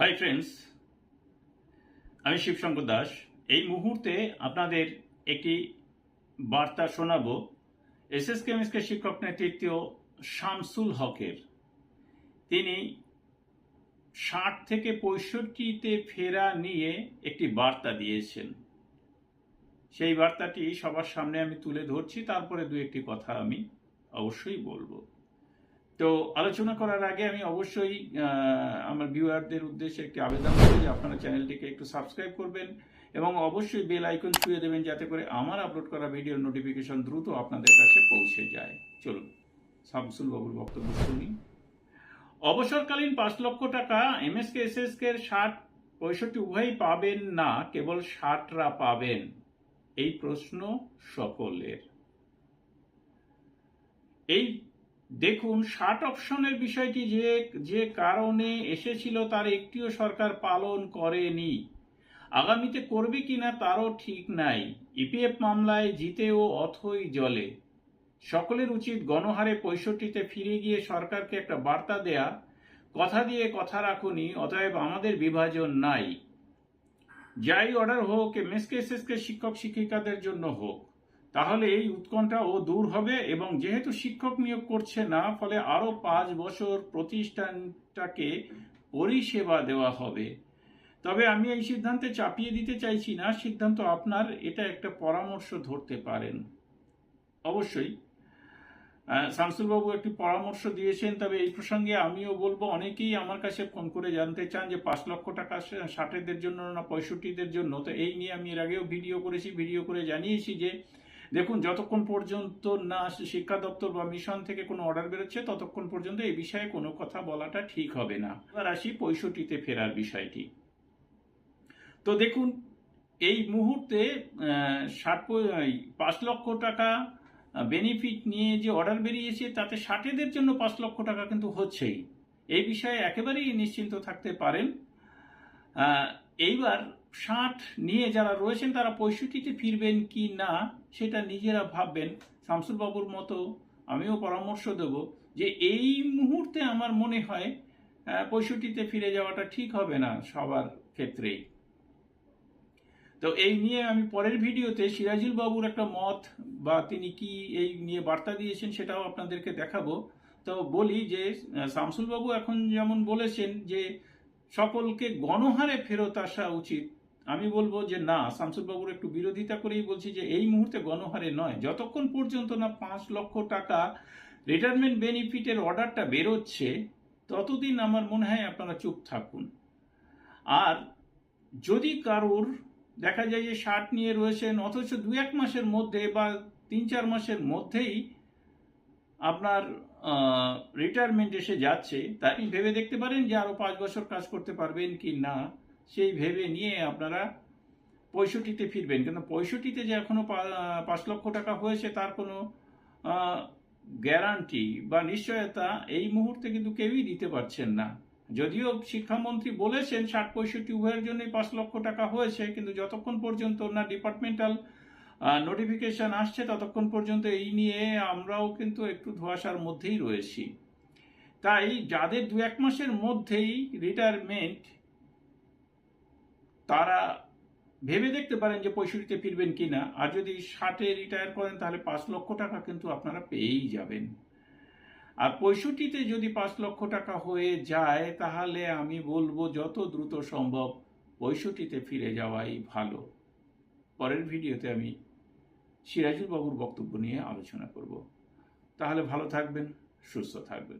Hi friends আমি শিবশঙ্কর দাস। এই মুহূর্তে আপনাদের একটি বার্তা শোনাব। এস এস কেমিস্কের শিক্ষক নেতৃত্ব শামসুল হকের। তিনি ষাট থেকে পঁয়ষট্টিতে ফেরা নিয়ে একটি বার্তা দিয়েছেন। সেই বার্তাটি সবার সামনে আমি তুলে ধরছি, তারপরে দু একটি কথা আমি অবশ্যই বলব। তো আলোচনা করার আগে আমি অবশ্যই আমার ভিউয়ারদের উদ্দেশ্যে একটি আবেদন করি যে আপনারা চ্যানেলটিকে একটু সাবস্ক্রাইব করবেন এবং অবশ্যই বেল আইকন ছুঁয়ে দেবেন যাতে করে আমার আপলোড করা ভিডিওর নোটিফিকেশন দ্রুত আপনাদের কাছে পৌঁছে যায়। চলুন, শামসুল বাবুর বক্তব্য শুনি। অবসরকালীন পাঁচ লক্ষ টাকা এমএসকে, এসএসকে ষাট পঁয়ষট্টি উভয়ই পাবেন না, কেবল ষাটরা পাবেন? এই প্রশ্ন সকলের। এই দেখুন, ষাট অপশনের বিষয়টি যে যে কারণে এসেছিল তার একটিও সরকার পালন করেনি। আগামীতে করবে কিনা তারও ঠিক নাই। ইপিএফ মামলায় জিতেও অথই জলে। সকলের উচিত গণহারে পঁয়ষট্টিতে ফিরে গিয়ে সরকারকে একটা বার্তা দেয়া। কথা দিয়ে কথা রাখুনি, অতএব আমাদের বিভাজন নাই। যাই অর্ডার হোক এমএসকে শিক্ষক শিক্ষিকাদের জন্য হোক। তাহলে এই উৎকণ্ঠা ও দূর হবে এবং যেহেতু শিক্ষক নিয়োগ করছে না, ফলে আরও পাঁচ বছর প্রতিষ্ঠানটাকে পরিষেবা দেওয়া হবে। তবে আমি এই সিদ্ধান্তে চাপিয়ে দিতে চাইছি না, সিদ্ধান্ত আপনার, এটা একটা পরামর্শ ধরতে পারেন। অবশ্যই। শামসুলবাবু একটি পরামর্শ দিয়েছেন, তবে এই প্রসঙ্গে আমিও বলব, অনেকেই আমার কাছে ফোন করে জানতে চান যে পাঁচ লক্ষ টাকা ষাটেদের জন্য না পঁয়ষট্টিদের জন্য। তো এই নিয়ে আমি এর আগেও ভিডিও করেছি, ভিডিও করে জানিয়েছি যে দেখুন, যতক্ষণ পর্যন্ত না শিক্ষা দপ্তর বা মিশন থেকে কোনো অর্ডার বেরোচ্ছে, ততক্ষণ পর্যন্ত এই বিষয়ে কোনো কথা বলাটা ঠিক হবে না। এবার আসি পঁয়ষট্টিতে ফেরার বিষয়টি। তো দেখুন, এই মুহূর্তে ষাট পাঁচ লক্ষ টাকা বেনিফিট নিয়ে যে অর্ডার বেরিয়েছে, তাতে ষাটেদের জন্য পাঁচ লক্ষ টাকা কিন্তু হচ্ছেই। এই বিষয়ে একেবারেই নিশ্চিন্ত থাকতে পারেন। এইবার ষাট নিয়ে যারা রয়েছেন, তারা পঁয়ষট্টিতে ফিরবেন কি না সেটা নিজেরা ভাববেন। শামসুল বাবুর মতো আমিও পরামর্শ দেব যে এই মুহূর্তে আমার মনে হয় পঁয়ষট্টিতে ফিরে যাওয়াটা ঠিক হবে না সবার ক্ষেত্রেই। তো এই নিয়ে আমি পরের ভিডিওতে সিরাজুল বাবুর একটা মত বা তিনি কি এই নিয়ে বার্তা দিয়েছেন সেটাও আপনাদেরকে দেখাবো। তো বলি যে শামসুল বাবু এখন যেমন বলেছেন যে, সকলকে গণহারে ফেরত আসা উচিত। আমি বলব যে না শামসুল বাবুর একটু বিরোধিতা করেই বলছি যে এই মুহূর্তে গণহারে নয়। যতক্ষণ পর্যন্ত না পাঁচ লক্ষ টাকা রিটায়ারমেন্ট বেনিফিটের অর্ডারটা বেরোচ্ছে, ততদিন আমার মনে হয় আপনারা চুপ থাকুন। আর যদি কারোর দেখা যায় যে শার্ট নিয়ে রয়েছেন, অথচ দু এক মাসের মধ্যে বা তিন চার মাসের মধ্যেই আপনার রিটায়ারমেন্ট এসে যাচ্ছে তাই ভেবে দেখতে পারেন যে আরও পাঁচ বছর কাজ করতে পারবেন কি না? সেই ভেবে নিয়ে আপনারা পঁয়ষট্টিতে ফিরবেন। কিন্তু পঁয়ষট্টিতে যে এখনও পা- পাঁচ লক্ষ টাকা হয়েছে, তার কোনো গ্যারান্টি বা নিশ্চয়তা এই মুহূর্তে কিন্তু কেউই দিতে পারছেন না। যদিও শিক্ষামন্ত্রী বলেছেন, ষাট পঁয়ষট্টি উভয়ের জন্যই পাঁচ লক্ষ টাকা হয়েছে, কিন্তু যতক্ষণ পর্যন্ত না ডিপার্টমেন্টাল নোটিফিকেশন আসছে, ততক্ষণ পর্যন্ত এই নিয়ে আমরাও কিন্তু একটু ধোয়াশার মধ্যেই রয়েছি। তাই যাদের দু এক মাসের মধ্যেই রিটায়ারমেন্ট তারা ভেবে দেখতে পারেন যে পঁয়ষট্টিতে ফিরবেন কিনা। আর যদি ষাটে রিটায়ার করেন, তাহলে পাঁচ লক্ষ টাকা কিন্তু আপনারা পেয়েই যাবেন। আর পঁয়ষট্টিতে যদি পাঁচ লক্ষ টাকা হয়ে যায়, তাহলে আমি বলব যত দ্রুত সম্ভব পঁয়ষট্টিতে ফিরে যাওয়াই ভালো। পরের ভিডিওতে আমি সিরাজুল বাবুর বক্তব্য নিয়ে আলোচনা করব। তাহলে ভালো থাকবেন, সুস্থ থাকবেন।